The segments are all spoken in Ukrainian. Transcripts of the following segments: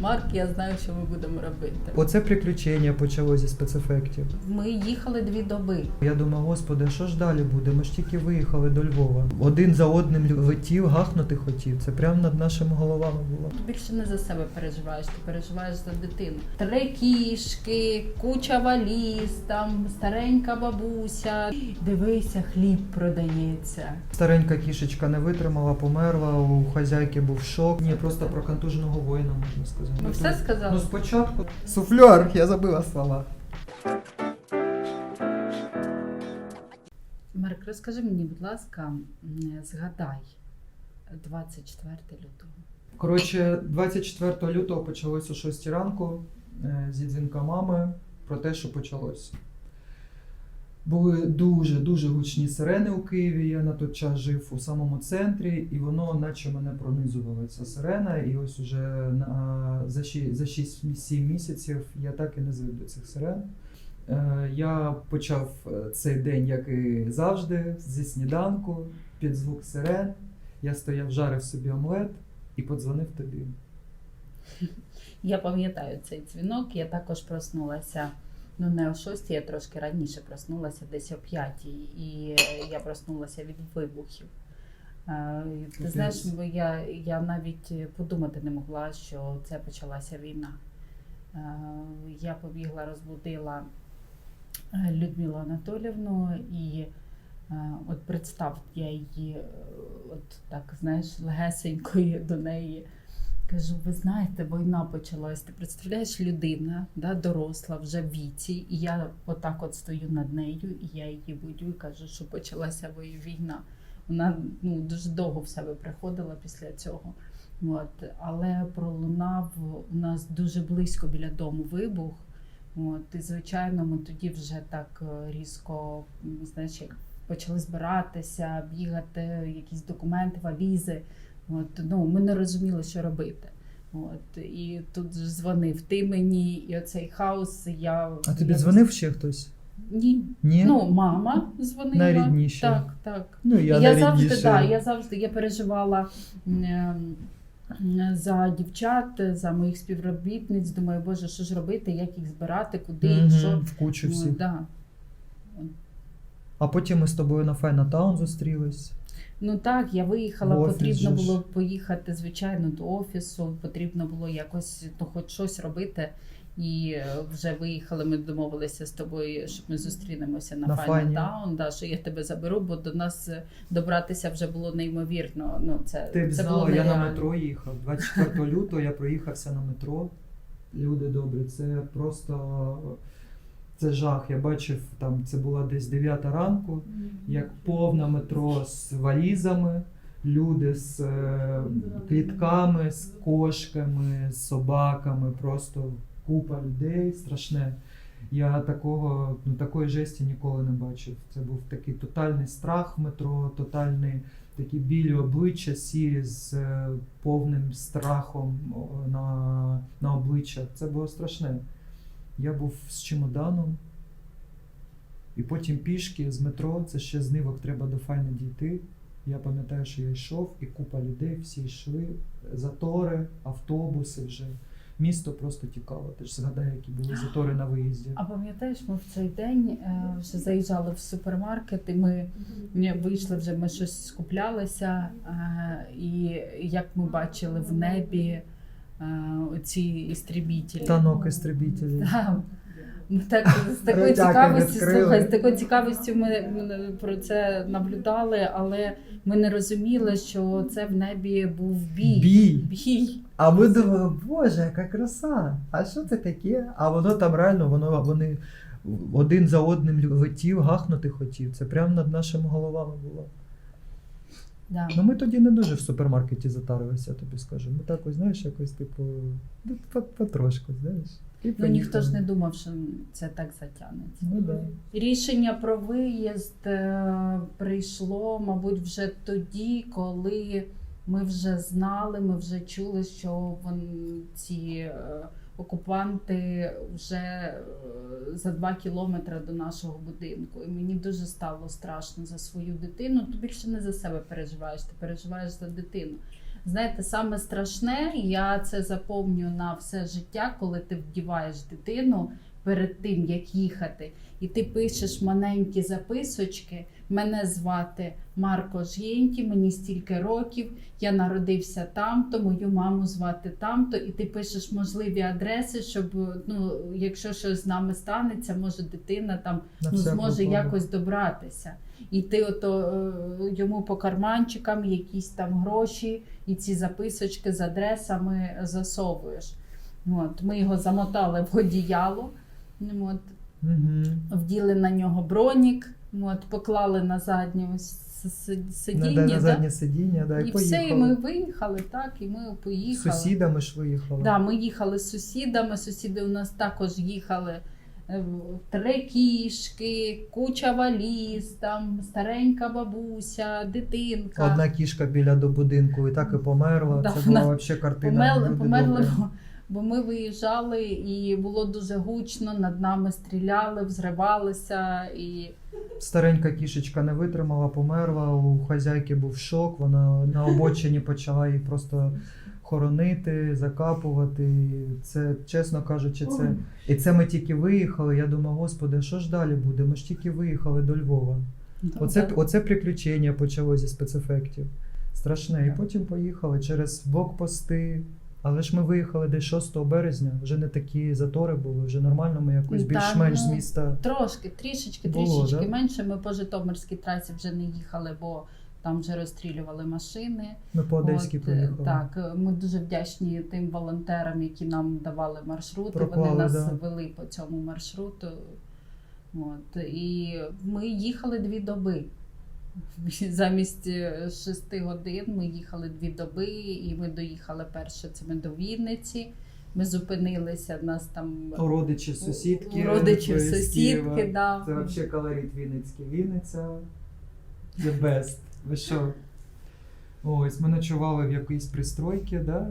Марк, я знаю, що ми будемо робити. Оце приключення почалося зі спецефектів. Ми їхали дві доби. Я думав, господи, а що ж далі буде? Ми ж тільки виїхали до Львова. Один за одним летів, гахнути хотів. Це прямо над нашими головами було. Ти більше не за себе переживаєш, ти переживаєш за дитину. Три кішки, куча валіз, там старенька бабуся. Дивися, хліб продається. Старенька кішечка не витримала, померла. У хазяйки був шок. Ні, просто про контуженого воїна можна сказати. Ми все сказали? Ну спочатку. Суфльор, я забила слова. Марк, розкажи мені, будь ласка, згадай 24 лютого. Коротше, 24 лютого почалося о 6 ранку е, зі дзвінка мами про те, що почалось. Були дуже дуже гучні сирени у Києві. Я на той час жив у самому центрі, і воно наче мене пронизувала ця сирена. І ось уже на, за 6-7 місяців я так і не звик до цих сирен. Е, Я почав е, цей день, як і завжди, зі сніданку, під звук сирен. Я стояв, жарив собі омлет і подзвонив тобі. Я пам'ятаю цей дзвінок, я також проснулася. Ну, не о 6, я трошки раніше проснулася, десь о 5, і е, я проснулася від вибухів. Е, Ти знаєш, бо я, я навіть подумати не могла, що це почалася війна. Е, Я побігла, розбудила е, Людмилу Анатолівну і е, от представ, я її е, от так, знаєш, легесенькою до неї. Кажу, ви знаєте, війна почалась. Ти представляєш, людина, да, доросла вже в віці, і я отак от стою над нею, і я її будю і кажу, що почалася війна. Вона ну, дуже довго в себе приходила після цього. От. Але пролунав у нас дуже близько біля дому вибух. От. І, звичайно, ми тоді вже так е, різко знаєш, почали збиратися, бігати, якісь документи, валізи. От, ну, ми не розуміли, що робити. От, і тут ж дзвонив ти мені, і оцей хаос. Я А тобі я- дзвонив ще хтось? Ні. Ні? Ну, мама дзвонила. Найрідніше. Так, так. Ну, я, Я, завжди, да, я завжди я переживала м, за дівчат, за моїх співробітниць. Думаю, боже, що ж робити, як їх збирати, куди, Мгм, що. в кучу Ну, да. А потім ми з тобою на Файнатаун зустрілись. Ну так, я виїхала, офіс потрібно же ж. було поїхати, звичайно, до офісу, потрібно було якось ну, хоч щось робити. І е, вже виїхали, ми домовилися з тобою, щоб ми зустрінемося на, На Final Файні. Town, да, що я тебе заберу, бо до нас е, добратися вже було неймовірно. Ну, це, Ти б це знала, було я на нереально. метро їхав. 24 лютого я проїхався на метро. Люди добрі, це просто це жах. Я бачив, там це була десь 9 ранку, як повне метро з валізами, люди з е, клітками, з кошками, з собаками, просто купа людей, страшне. Я такого, ну, такої жесті ніколи не бачив. Це був такий тотальний страх в метро, тотальний такі білі обличчя сірі з е, повним страхом на, на обличчях. Це було страшне. Я був з чемоданом, і потім пішки з метро, це ще з нивок треба до файно дійти. Я пам'ятаю, що я йшов, і купа людей, всі йшли, затори, автобуси вже. Місто просто тікало. Ти ж згадай, які були затори на виїзді. А пам'ятаєш, ми в цей день е, вже заїжджали в супермаркет, і ми вийшли вже, ми щось скуплялися, е, і як ми бачили в небі оці істрібітелі. Танок істребітелів. Так. Так з такою цікавістю, слухай, з такою цікавістю ми про це наблюдали, але ми не розуміли, що це в небі був бій. Бій. Бій. А ми думали, боже, яка краса! А що це таке? А воно там реально, воно вони один за одним летів, гахнути хотів. Це прямо над нашими головами було. Да. Ну ми тоді не дуже в супермаркеті затарилися, я тобі скажу. Ми так ось, знаєш, якось, типу, ну, потрошку, знаєш. І Ну ніхто ж не думав, що це так затягнеться. Ну, да. Рішення про виїзд е, прийшло, мабуть, вже тоді, коли ми вже знали, ми вже чули, що вон, ці е, окупанти вже е, за два кілометри до нашого будинку. І мені дуже стало страшно за свою дитину. Ти більше не за себе переживаєш, ти переживаєш за дитину. Знаєте, саме страшне, я це запомню на все життя, коли ти вдіваєш дитину перед тим, як їхати, і ти пишеш маленькі записочки. Мене звати Марко Жєнті, мені стільки років, я народився там-то, мою маму звати там-то, і ти пишеш можливі адреси, щоб ну, якщо щось з нами станеться, може дитина там На ну, зможе якось добратися. І ти ото е, йому по карманчикам якісь там гроші і ці записочки з адресами засовуєш. От, ми його замотали в одіяло, от, Мгм. вділи на нього бронік, от, поклали на заднє ось с- с- На, сидіння. да? сидіння, да, і, І поїхали. все, і ми виїхали, так, і ми поїхали. З сусідами ж виїхали. Да, ми їхали з сусідами. Сусіди у нас також їхали. е, Три кішки, куча валіз, там старенька бабуся, дитинка. Одна кішка біля до будинку і так і померла. Да, Це була взагалі картина. Померли, добрі. Бо- ми виїжджали і було дуже гучно, над нами стріляли, взривалися. І Старенька кішечка не витримала, померла. У хазяйки був шок. Вона на обочині почала її просто хоронити, закапувати. Це, чесно кажучи, це. І це ми тільки виїхали. Я думаю, господи, а що ж далі буде? Ми ж тільки виїхали до Львова. Оце, оце приключення почалося зі спецефектів. Страшне. І потім поїхали через блокпости. Але ж ми виїхали десь 6 березня, вже не такі затори були, вже нормально ми якось більш-менш з ну, міста. Трошки, трішечки, Було, трішечки да? менше. Ми по Житомирській трасі вже не їхали, бо там вже розстрілювали машини. Ми по Одеській е. Так, е, ми дуже вдячні тим волонтерам, які нам давали маршрути. Вони нас да. вели по цьому маршруту. От, і ми їхали дві доби. Замість е, шести годин ми їхали дві доби, і ми доїхали перше. Це ми до Вінниці. Ми зупинилися, нас там родичі сусідки. з Києва. сусідки. Да. Це взагалі колорит Вінницький. Вінниця. The best. Ви що? Ось, ми ночували в якійсь пристройці, да,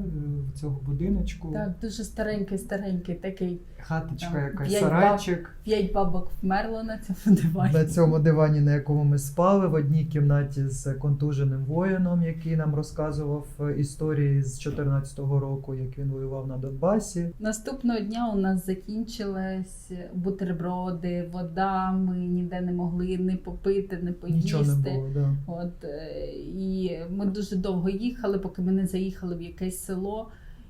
в цього будиночку. Так, дуже старенький, старенький такий. Хаточка Там якась, п'ять сарайчик. П'ять бабок вмерло на цьому дивані. На цьому дивані, на якому ми спали, в одній кімнаті з контуженим воїном, який нам розказував е, історії з 14-го року, як він воював на Донбасі. Наступного дня у нас закінчились бутерброди, вода. Ми ніде не могли не попити, не поїсти. Нічого не було. Да. От е, і ми дуже довго їхали, поки ми не заїхали в якесь село.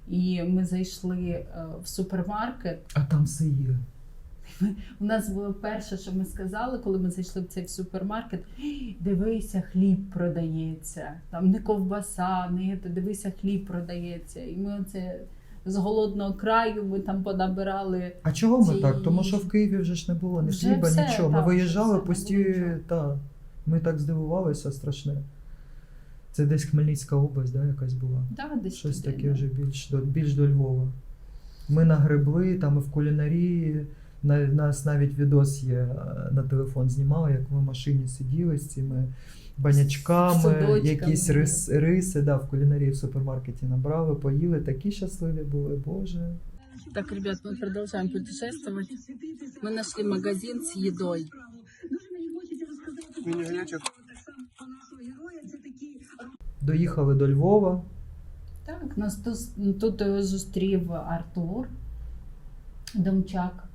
І ми зайшли е, в супермаркет. А там все є. У нас було перше, що ми сказали, коли ми зайшли в цей супермаркет. Дивися, хліб продається. Там не ковбаса, не дивися, хліб продається. І ми оце з голодного краю ми там понабирали. А чого ми Ці- так? Тому що в Києві вже ж не було ні Вже хліба, все, нічого. Ми так, виїжджали пусті. Та, ми так здивувалися, страшне. Це десь Хмельницька область, да, якась була. Да, десь Щось туди, таке да. вже більш до, більш до Львова. Ми нагребли, там і в кулінарії. На, нас навіть відос є е, на телефон знімали, як ми в машині сиділи з цими банячками, судочками, якісь рис, риси, да, в кулінарії в супермаркеті набрали, поїли, такі щасливі були, Боже. Так, ребят, мы продолжаем путешествовать. Мы нашли магазин с едой. Доїхали до Львова. Так, нас тут, тут е, зустрів Артур Домчак.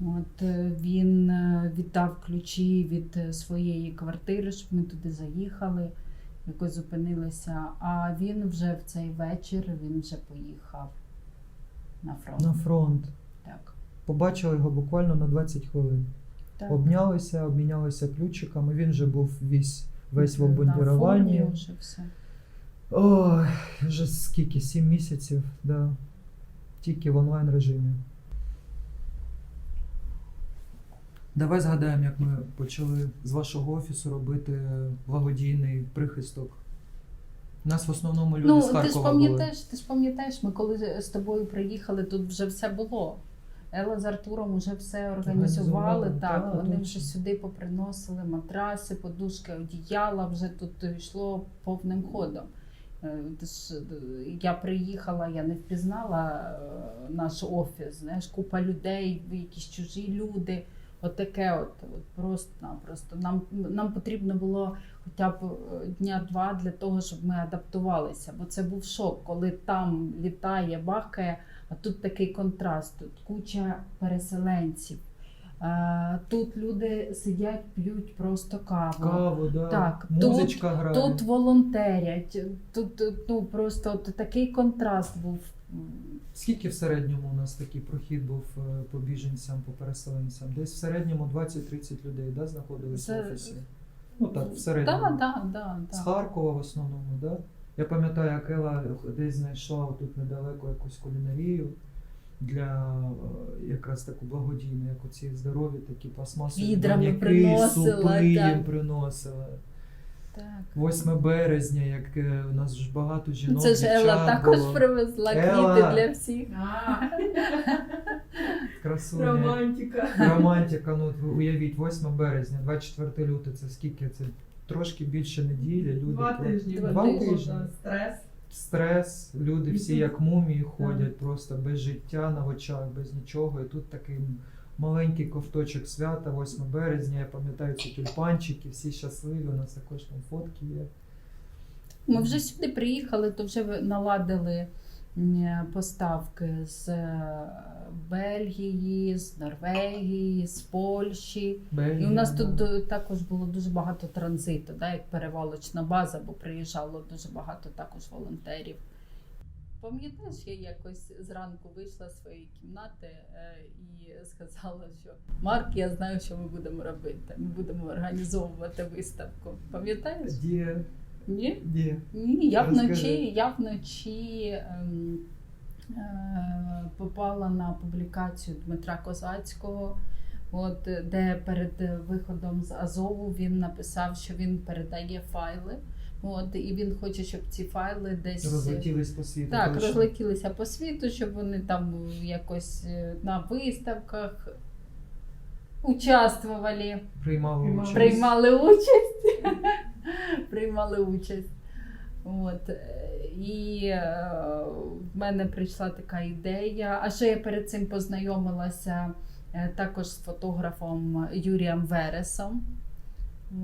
От е, він е, віддав ключі від своєї квартири, щоб ми туди заїхали, якось зупинилися. А він вже в цей вечір він вже поїхав на фронт. На фронт. Так. Побачили його буквально на 20 хвилин. так. Обнялися, обмінялися ключиками. Він вже був весь, весь в обмундіруванні. все. Ой, вже скільки? Сім місяців, да. Тільки в онлайн режимі. Давай згадаємо, як ми почали з вашого офісу робити благодійний прихисток. Нас в основному люди Ну, з ти ж Харкова були. пам'ятаєш, ти ж пам'ятаєш, ми коли з тобою приїхали, тут вже все було. Елла з Артуром вже все організували. Організували, Так, так, вони точно. вже сюди поприносили матраси, подушки, одіяла, вже тут йшло повним ходом. Е, е, Я приїхала, я не впізнала е, наш офіс. Знаєш, купа людей, якісь чужі люди. Отаке, от, от просто-напросто. Нам, нам потрібно було хоча б е, дня два для того, щоб ми адаптувалися. Бо це був шок, коли там літає, бахкає, а тут такий контраст, тут куча переселенців. Тут люди сидять, п'ють просто каву. Каву, да. Так, музичка грає. Тут волонтерять, тут ну просто от такий контраст був. Скільки в середньому у нас такий прохід був е, по біженцям, по переселенцям? Десь в середньому 20-30 людей да, знаходились Це- в офісі. Ну так, в середньому. так, так, да, З. Харкова в основному, да? Я пам'ятаю, як Ела десь знайшла тут недалеко якусь кулінарію для е, якраз таку благодійну, як оці здорові такі пластмасові Відрами баняки, приносила, супи їм так. приносила. Так. 8 березня, як е, у нас ж багато жінок. Це ж Елла дівчат також було. привезла Елла! квіти для всіх. Красуня. Романтика. Романтика, ну от ви уявіть, 8 березня, 24 лютого, це скільки? Це трошки більше неділі. Люди Два про- тижні. Два тижні. тижні. Стрес. Стрес, люди всі як мумії ходять просто без життя на очах, без нічого. І тут такий маленький ковточок свята, 8 березня. Я пам'ятаю ці тюльпанчики, всі щасливі. У нас також там фотки є. Ми вже сюди приїхали, то вже наладили поставки з е, Бельгії, з Норвегії, з Польщі. І у нас да. тут е, також було дуже багато транзиту, да, як перевалочна база, бо приїжджало дуже багато також волонтерів. Пам'ятаєш, я якось зранку вийшла з своєї кімнати е, і сказала, що Марк, я знаю, що ми будемо робити. Ми будемо організовувати виставку. Пам'ятаєш? Де? Ні? Де? Ні, я Розкажи. вночі, я вночі ем, е, попала на публікацію Дмитра Козацького, от, де перед виходом з Азову він написав, що він передає файли. От, і він хоче, щоб ці файли десь Розлетілись по світу. так, точно. розлетілися по світу, щоб вони там якось е, на виставках участвували Приймали. участь. приймали участь. Приймали участь. От. е, І е, в мене прийшла така ідея. А ще я перед цим познайомилася е, також з фотографом Юрієм Вересом.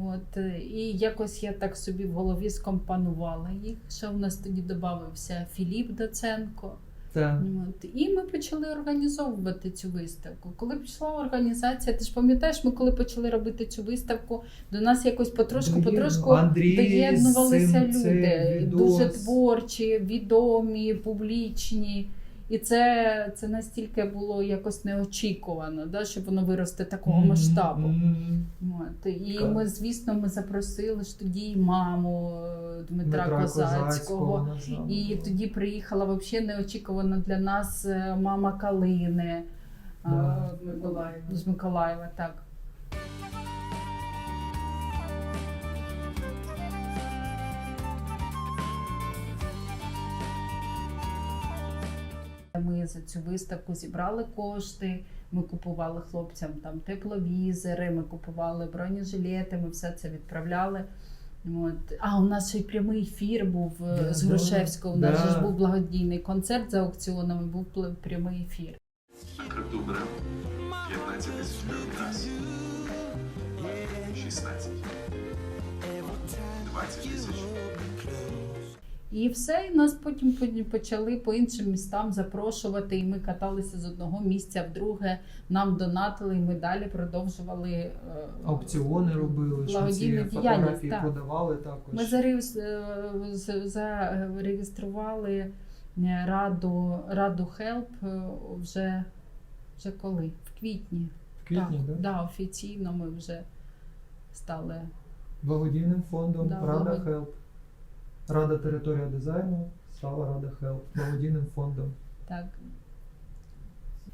От. е, І якось я так собі в голові скомпонувала їх. Ще в нас тоді додався Філіп Доценко. Так. От. І ми почали організовувати цю виставку. Коли пішла організація, ти ж пам'ятаєш, ми коли почали робити цю виставку, до нас якось потрошку, потрошку Андрій доєднувалися люди. Дуже творчі, відомі, публічні. І це, це настільки було якось неочікувано, да, що воно виросте такого масштабу. мгм. От. І Так. ми, звісно, ми запросили ж тоді і маму е, Дмитра, Козацького. вона з нами І тоді приїхала взагалі неочікувано для нас е, мама Калини Да. е, З Миколаєва. з Миколаєва. Так. Ми за цю виставку зібрали кошти. Ми купували хлопцям там тепловізори, ми купували бронежилети, ми все це відправляли. От. А у нас ще й прямий ефір був е, Да, з да. Грушевського. У нас же ж був благодійний концерт за аукціонами, був прямий ефір. Беремо 15 тисяч раз. 16. 20 тисяч. І все, і нас потім почали по іншим містам запрошувати. І ми каталися з одного місця в друге. Нам донатили, і ми далі продовжували е, Аукціони робили, що ці фотографії так. подавали також. Ми е, зареєстрували е, раду раду Хелп вже, вже коли? В квітні. В квітні, так, да? да, офіційно ми вже стали. Благодійним фондом Да, Рада благод- Хелп. Рада територія дизайну стала Рада Хелп благодійним фондом. Так,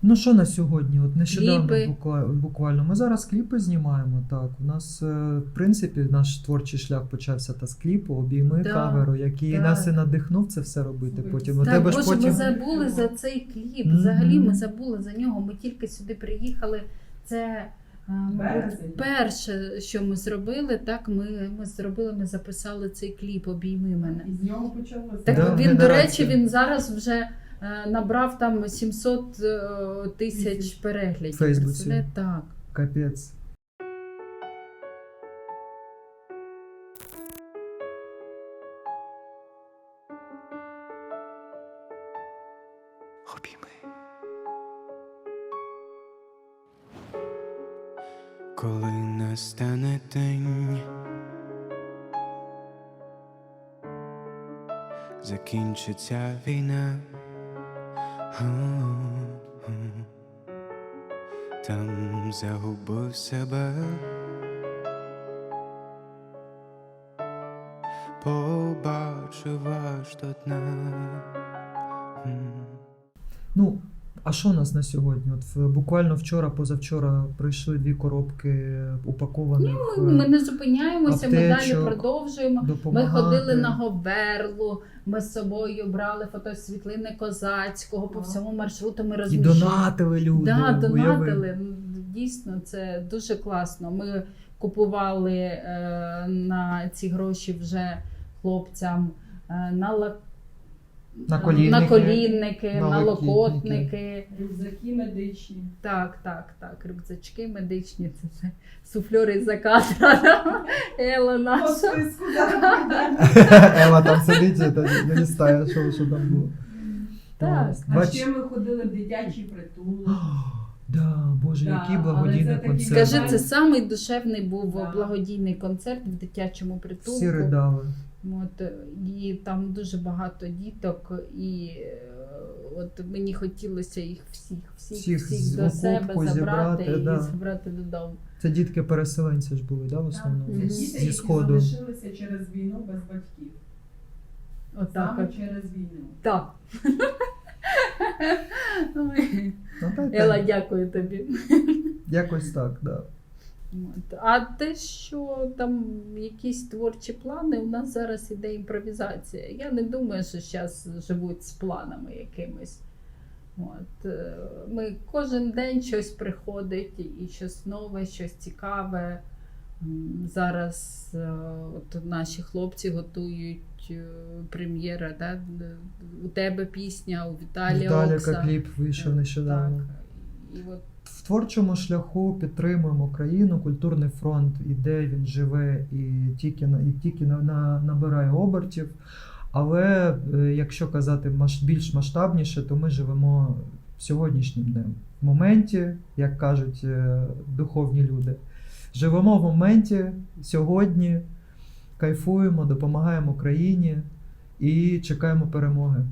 Ну що на сьогодні? От нещодавно Кліпи. буква- буквально. Ми зараз кліпи знімаємо. Так, у нас е, в принципі наш творчий шлях почався та з кліпу, обійми Да, каверу, який так. нас і надихнув це все робити. Потім у так, тебе ж потім ми забули за цей кліп. Мгм. Взагалі ми забули за нього. Ми тільки сюди приїхали. Це Березень. перше, що ми зробили. Так, ми, ми зробили, ми записали цей кліп Обійми мене. І з нього почалося. Так Да, він, до речі, він зараз вже е, набрав там 700 е, тисяч Тисяч. переглядів. Фейсбуці. Так. Капець. Обійми. Коли настане день, закінчиться війна. Там загубив себе. Побачив аж до дна. Ну, а що у нас на сьогодні? От буквально вчора, позавчора прийшли дві коробки упакованих Ну, Ми не зупиняємося, ми далі аптечок, продовжуємо. Ми ходили на Говерлу, ми з собою брали фотосвітлини козацького по всьому маршруту. Ми І донатили люди. Да, уяви. донатили. Дійсно, це дуже класно. Ми купували е, на ці гроші вже хлопцям е, на, ла... Наколінники. на колінники, на локотники. Рюкзаки медичні. Так, так, так. Рюкзачки медичні, це все суфльори за кадра. Ела наша. Ела там сидить, не листає, що, що там було. Так. А бач- ще ми ходили в дитячий притулок. Да, Боже, Да, який благодійний це концерт. Скажи, це самий душевний був Да. благодійний концерт в дитячому притулку. Всі ридали. От, е, і там дуже багато діток, і е, от мені хотілося їх всіх, всіх, Всіх всіх, до себе забрати зібрати, і да. забрати додому. Це дітки-переселенці ж були, да, в основному? Це Мгм. діти, Зі які залишилися через війну без батьків. Отак. Саме через війну. Так. Ну, так. Ела, дякую тобі. Якось так, да. А те, що там якісь творчі плани, у нас зараз іде імпровізація. Я не думаю, що зараз живуть з планами якимись. От. е, Ми кожен день щось приходить, і щось нове, щось цікаве. Зараз е, от наші хлопці готують е, прем'єра. Да? У тебе пісня, у Віталія Віталіка Окса. кліп вийшов нещодавно. Так. І от В творчому шляху підтримуємо країну, культурний фронт іде, він живе і тільки і тільки на, на набирає обертів. Але е, якщо казати більш масштабніше, то ми живемо сьогоднішнім днем. В моменті, як кажуть е, духовні люди, живемо в моменті сьогодні, кайфуємо, допомагаємо країні і чекаємо перемоги.